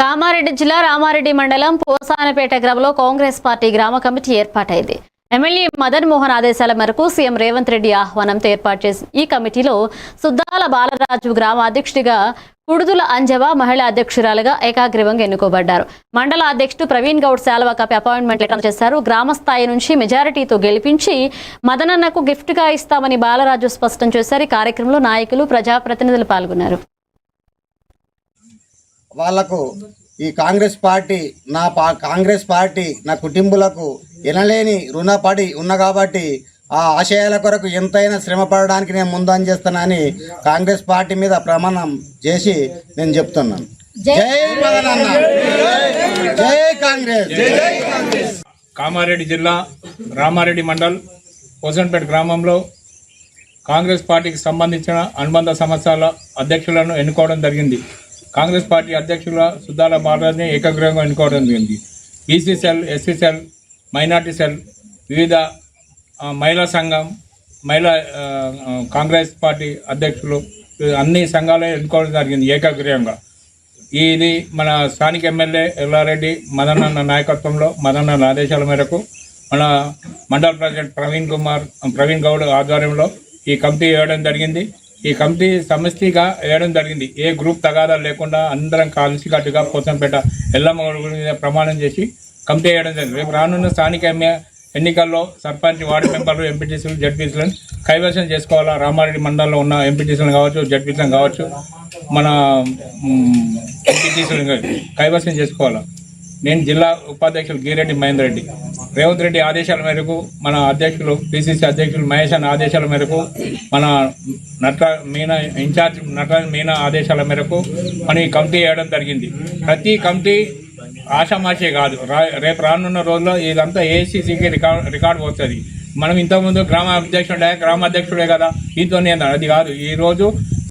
కామారెడ్డి జిల్లా రామారెడ్డి మండలం పోసానపేట గ్రామంలో కాంగ్రెస్ పార్టీ గ్రామ కమిటీ ఏర్పాటైంది. ఎమ్మెల్యే మదన్ మోహన్ ఆదేశాల మేరకు సీఎం రేవంత్ రెడ్డి ఆహ్వానంతో ఏర్పాటు చేసిన ఈ కమిటీలో సుద్దాల బాలరాజు గ్రామ అధ్యక్షుడిగా కుడుదుల అంజవ మహిళా అధ్యక్షురాలుగా ఏకాగ్రీవంగా ఎన్నుకోబడ్డారు. మండల అధ్యక్షుడు ప్రవీణ్ గౌడ్ శాలవాకపై అపాయింట్మెంట్ లెటర్ చేశారు? గ్రామ స్థాయి నుంచి మెజారిటీతో గెలిపించి మదనన్నకు గిఫ్ట్గా ఇస్తామని బాలరాజు స్పష్టం చేశారు. ఈ కార్యక్రమంలో నాయకులు ప్రజాప్రతినిధులు పాల్గొన్నారు. వాళ్ళకు ఈ కాంగ్రెస్ పార్టీ నా పా కాంగ్రెస్ పార్టీ నా కుటుంబులకు ఎనలేని రుణపడి ఉన్న కాబట్టి ఆ ఆశయాల కొరకు ఎంతైనా శ్రమ పడడానికి నేను ముందని చేస్తానని కాంగ్రెస్ పార్టీ మీద ప్రమాణం చేసి నేను చెప్తున్నాను. జై మదనన్న జై కాంగ్రెస్. కామారెడ్డి జిల్లా రామారెడ్డి మండల్ పోసన్పేట గ్రామంలో కాంగ్రెస్ పార్టీకి సంబంధించిన అనుబంధ సంస్థల అధ్యక్షులను ఎన్నుకోవడం జరిగింది. కాంగ్రెస్ పార్టీ అధ్యక్షుల సుద్దాల మహారాజ్ని ఏకగ్రీవంగా ఎన్నుకోవడం జరిగింది BC cell SC cell minority cell వివిధ మహిళా సంఘం మహిళా కాంగ్రెస్ పార్టీ అధ్యక్షులు అన్ని సంఘాలు ఎన్నుకోవడం జరిగింది ఏకాగ్రీయంగా. ఇది మన స్థానిక ఎమ్మెల్యే ఎల్లారెడ్డి మదనన్న నాయకత్వంలో మదనన్న ఆదేశాల మేరకు మన మండల ప్రెసిడెంట్ ప్రవీణ్ కుమార్ ప్రవీణ్ గౌడ్ ఆధ్వర్యంలో ఈ కమిటీ వేయడం జరిగింది. ఈ కమిటీ సమష్టిగా వేయడం జరిగింది. ఏ గ్రూప్ తగాదాలు లేకుండా అందరం కలిసికట్టుగా పోతంపేట ఎల్లమ్మ మీద ప్రమాణం చేసి కమిటీ వేయడం జరిగింది. రేపు రానున్న స్థానిక ఎమ్మె ఎన్నికల్లో సర్పంచ్ వార్డు మెంబర్లు ఎంపీటీసీలు జడ్పీసీలను కైవసం చేసుకోవాలా? రామారెడ్డి మండలంలో ఉన్న ఎంపీటీసీలను కావచ్చు జడ్పీసీలను కావచ్చు మన ఎంపీటీసీలను కైవసం చేసుకోవాలా? నేను జిల్లా ఉపాధ్యక్షులు గిరెడ్డి మహేందర్ రెడ్డి. రేవంత్ రెడ్డి ఆదేశాల మేరకు మన అధ్యక్షులు పిసిసి అధ్యక్షులు మహేష్ అన్న ఆదేశాల మేరకు మన నట మీనా ఇన్ఛార్జ్ నటరాజ్ మీనా ఆదేశాల మేరకు మన ఈ కమిటీ వేయడం జరిగింది. ప్రతి కమిటీ ఆషామాషే కాదు. రా రేపు రానున్న రోజుల్లో ఇదంతా ఏసీసీకి రికార్డ్ రికార్డు వస్తుంది మనం ఇంతకుముందు గ్రామ అధ్యక్షుడే గ్రామ అధ్యక్షుడే కదా. దీంతో అది కాదు. ఈరోజు